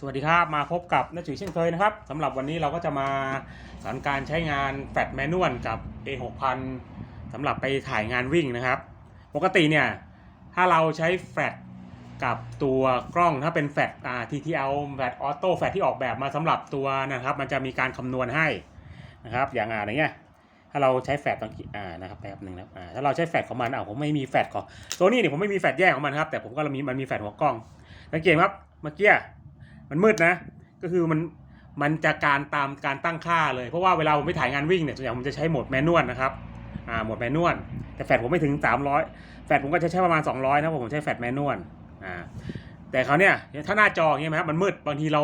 สวัสดีครับ มาพบกับน้าจุ๋ยเช่นเคยนะครับสำหรับวันนี้เราก็จะมาสอนการใช้งานแฟลชแมนนวลกับ A6000 สำหรับไปถ่ายงานวิ่งนะครับ ปกติเนี่ย ถ้าเราใช้แฟลชกับตัวกล้องถ้าเป็นแฟลชอ่า TTL แฟลชออโต้แฟลชที่ออกแบบมาสำหรับตัวนะครับ มันจะมีการคำนวณให้นะครับ อย่างอ่าอย่างเงี้ยถ้าเราใช้แฟลชตอนอ่านะครับแป๊บหนึ่งนะอ่าถ้าเราใช้แฟลชของมันอ่าผมไม่มีแฟลชของตัวนี้เนี่ยผมไม่มีแฟลชแยกของมันครับแต่ผมก็มีมันมีแฟลชหัวกล้องสังเกตครับเมื่อกี้ มันมืดนะ ก็คือมันมันจะการตามการตั้งค่าเลยเพราะว่าเวลาผมไปถ่ายงานวิ่งเนี่ยส่วนใหญ่ผมจะใช้โหมดแมนนวลนะครับอ่าโหมดแมนนวลแต่แฟลชผมไม่ถึง 300 แฟลชผมก็จะใช้ประมาณ 200นะเพราะผมใช้แฟลชแมนนวลอ่าแต่เขาเนี่ยถ้าหน้าจออย่างเงี้ยครับมันมืดบางทีเรา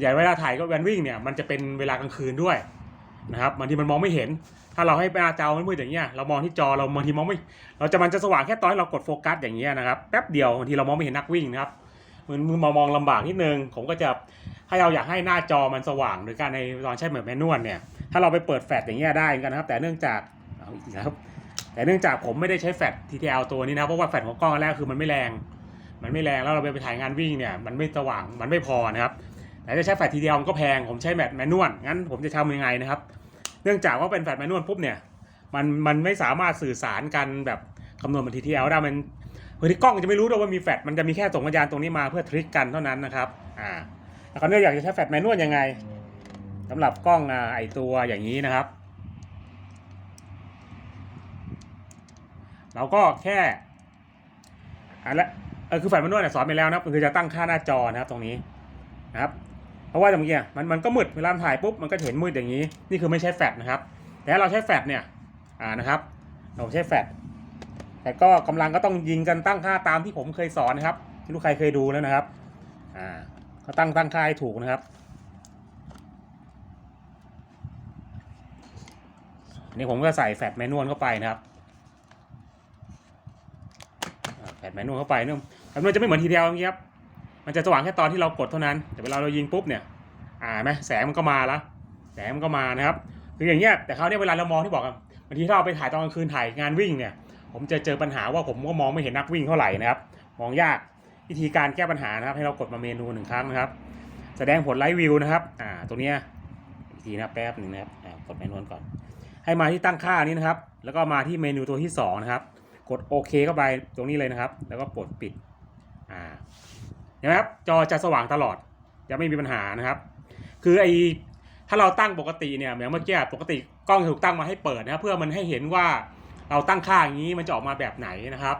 อย่เวลาถ่ายก็แวนวิ่งเนี่ยมันจะเป็นเวลากลางคืนด้วยนะครับบางทีมันมองไม่เห็น ถ้าเราให้หน้าจอมันมืดอย่างเงี้ยเรามองที่จอเราบางทีมองไม่ เราจะมันจะสว่างแค่ตอนที่เรากดโฟกัสอย่างเงี้ยนะครับแป๊บเดียวบางทีเรามองไม่เห็นนักวิ่งนะครับ มันมือมามองลำบากนิดนึง ผมก็จะให้เราอยากให้หน้าจอมันสว่างโดยการในตอนใช้เหมือนแมนนวลเนี่ยถ้าเราไปเปิดแฟลชอย่างเงี้ยได้เหมือนกันนะครับ แต่เนื่องจากเอาอีกครับแต่เนื่องจากผมไม่ได้ใช้แฟลช TTL ตัวนี้นะเพราะว่าแฟลชของกล้องแรกคือมันไม่แรง มันไม่แรงแล้วเราไปถ่ายงานวิ่งเนี่ยมันไม่สว่างมันไม่พอนะครับแต่จะใช้แฟลช TTL มันก็แพงผมใช้แมทแมนนวลงั้นผมจะทำยังไงนะครับ เนื่องจากว่าเป็นแฟลชแมนนวลปุ๊บเนี่ยมันมันไม่สามารถสื่อสารกันแบบคำนวณเป็น TTL ได้มัน เฮ้ยที่กล้องจะไม่รู้ด้วยว่ามีแฟลชมันจะมีแค่ส่งสัญญาณตรงนี้มาเพื่อทริกกันเท่านั้นนะครับอ่าแล้วก็เนื่ออยากจะใช้แฟลชแมนนวลยังไงสำหรับกล้องอ่าไอตัวอย่างนี้นะครับ เราก็แค่อันละเออคือแฟลชแมนนวลเนี่ยสอนไปแล้วนะคือจะตั้งค่าหน้าจอนะครับตรงนี้นะครับเพราะว่าอย่างเงี้ยมันมันก็มืดเวลาถ่ายปุ๊บมันก็เห็นมืดอย่างนี้ นี่คือไม่ใช่แฟลชนะครับ แต่เราใช้แฟลชเนี่ยอ่านะครับ เราใช้แฟลช แต่ก็กำลังก็ต้องยิงกันตั้งค่าตามที่ผมเคยสอนนะครับที่ลูกใครเคยดูแล้วนะครับ อ่าเขาตั้งตั้งค่าให้ถูกนะครับนี่ผมก็ใส่แฟลชแมนนวลเข้าไปนะครับแฟลชแมนนวลเข้าไปเนี่ยแฟลชแมนนวลจะไม่เหมือนทีเดียวอย่างนี้ครับมันจะสว่างแค่ตอนที่เรากดเท่านั้น แต่เวลาเรายิงปุ๊บเนี่ย อ่าไหมแสงมันก็มาล้วแสงมันก็มานะครับคืออย่างเงี้ยแต่เขาวเนี่ยเวลาเรามองที่บอกบางทีถ้าเราไปถ่ายตอนกลางคืนถ่ายงานวิ่งเนี่ย ผมจะเจอปัญหาว่าผมก็มองไม่เห็นนักวิ่งเท่าไหร่นะครับ มองยากวิธีการแก้ปัญหานะครับ ให้เรากดมาเมนูหนึ่งครั้งนะครับ แสดงผลไลฟ์วิวนะครับ อ่าตรงเนี้ยอีกทีนะแป๊บหนึ่งนะครับอ่ากดเมนูก่อน ให้มาที่ตั้งค่านี้นะครับ แล้วก็มาที่เมนูตัวที่สองนะครับ กดโอเคเข้าไปตรงนี้เลยนะครับ แล้วก็กดปิด อ่าเห็นไหมครับ จอจะสว่างตลอด จะไม่มีปัญหานะครับ คือไอถ้าเราตั้งปกติเนี่ยเหมือนเมื่อกี้ปกติกล้องถูกตั้งมาให้เปิดนะครับเพื่อมันให้เห็นว่า เราตั้งค่าอย่างนี้มันจะออกมาแบบไหนนะครับ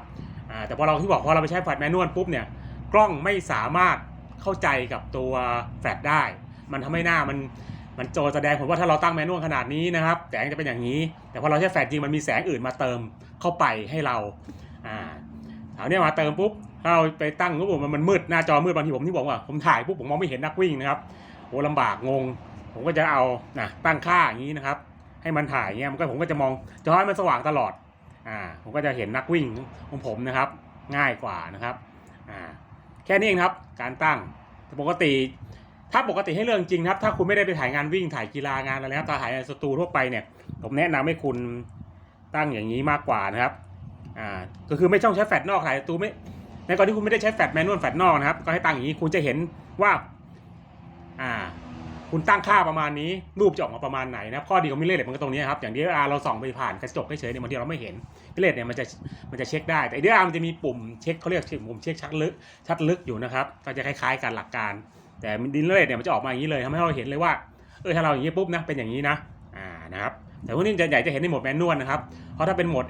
แต่พอเราที่บอกพอเราไปใช้แฟลชแมนนวลปุ๊บเนี่ยกล้องไม่สามารถเข้าใจกับตัวแฟลชได้ มันทำให้หน้ามันมันโจแสดงผลว่าถ้าเราตั้งแมนนวลขนาดนี้นะครับแสงจะเป็นอย่างนี้ แต่พอเราใช้แฟลชจริงมันมีแสงอื่นมาเติมเข้าไปให้เราอ่าเอาเนี่ยมาเติมปุ๊บถ้าเราไปตั้งปุ๊บมันมันมืดหน้าจอมืดบางทีผมที่บอกว่าผมถ่ายปุ๊บผมมองไม่เห็นนักวิ่งนะครับโหลำบากงง ผมก็จะเอานะตั้งค่าอย่างนี้นะครับ ให้มันถ่ายเงี้ยมันก็ผมก็จะมองจอให้มันสว่างตลอดอ่าผมก็จะเห็นนักวิ่งของผมนะครับ ง่ายกว่านะครับอ่าแค่นี้เองครับการตั้งปกติ ถ้าปกติให้เรื่องจริงครับ ถ้าคุณไม่ได้ไปถ่ายงานวิ่งถ่ายกีฬางานอะไรนะครับถ่ายในสตูทั่วไปเนี่ย ผมแนะนำให้คุณตั้งอย่างนี้มากกว่านะครับอ่าก็คือไม่ต้องใช้แฟลชนอกถ่ายประตูไม่ในกรณีที่คุณไม่ได้ใช้แฟลชแมนนวลแฟลชนอกนะครับก็ให้ตั้งอย่างนี้คุณจะเห็นว่า คุณตั้งค่าประมาณนี้ รูปจะออกมาประมาณไหนนะข้อดีของมิเลตมันก็ตรงนี้ครับ อย่างที่เราส่องไปผ่านกระจกเฉยๆเนี่ยบางทีเราไม่เห็นมิเลตเนี่ยมันจะมันจะเช็คได้ แต่เดียมันจะมีปุ่มเช็คเขาเรียกปุ่มเช็คชัดลึกชัดลึกอยู่นะครับก็จะคล้ายๆกันหลักการ แต่ดินเลตเนี่ยมันจะออกมาอย่างนี้เลยทำให้เราเห็นเลยว่าเออถ้าเราอย่างนี้ปุ๊บนะเป็นอย่างนี้นะอ่านะครับแต่พวกนี้จะใหญ่จะเห็นในโหมดแมนนวลนะครับเพราะถ้าเป็นโหมด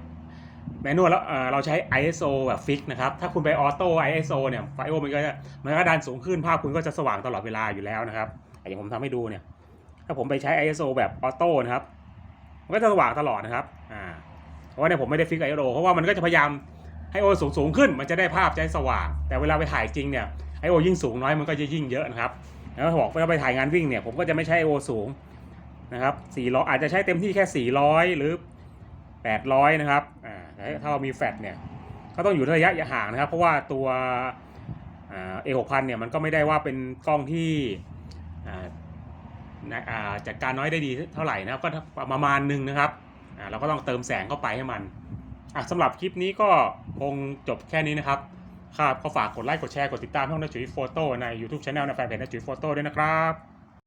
แมนนวลแล้วเอ่อเราใช้ ISO แบบฟิกนะครับ ถ้าคุณไปออโต้ ISO เนี่ยไฟโอมันก็จะมันก็ดันสูงขึ้นภาพคุณก็จะสว่างตลอดเวลาอยู่แล้วนะครับ อย่างผมทำให้ดูเนี่ย ถ้าผมไปใช้ ISO แบบออโต้นะครับ มันก็จะสว่างตลอดนะครับ อ่า เพราะว่าเนี่ยผมไม่ได้ฟิก ISO เพราะว่ามันก็จะพยายามให้โอสูงสูงขึ้น มันจะได้ภาพใจสว่าง แต่เวลาไปถ่ายจริงเนี่ย ISO ยิ่งสูงน้อยมันก็จะยิ่งเยอะนะครับแล้วบอกเวลาไปถ่ายงานวิ่งเนี่ยผมก็จะไม่ใช้ ISO สูงนะครับ400อาจจะใช้เต็มที่แค่ 400 หรือ 800 นะครับ อ่าแต่ถ้าเรามีแฟลชเนี่ย ก็ต้องอยู่ระยะห่างนะครับ เพราะว่าตัวเอ่า A6000 เนี่ยมันก็ไม่ได้ว่าเป็นกล้องที่ นะอ่าจัดการน้อยได้ดีเท่าไหร่นะครับก็ประมาณหนึ่งนะครับอ่าเราก็ต้องเติมแสงเข้าไปให้มันอะสำหรับคลิปนี้ก็คงจบแค่นี้นะครับครับก็ฝากกดไลค์กดแชร์กดติดตามช่องนัทจุ๋ยโฟโต้ใน YouTube Channel ในแฟนเพจนัทจุ๋ยโฟโต้ด้วยนะครับ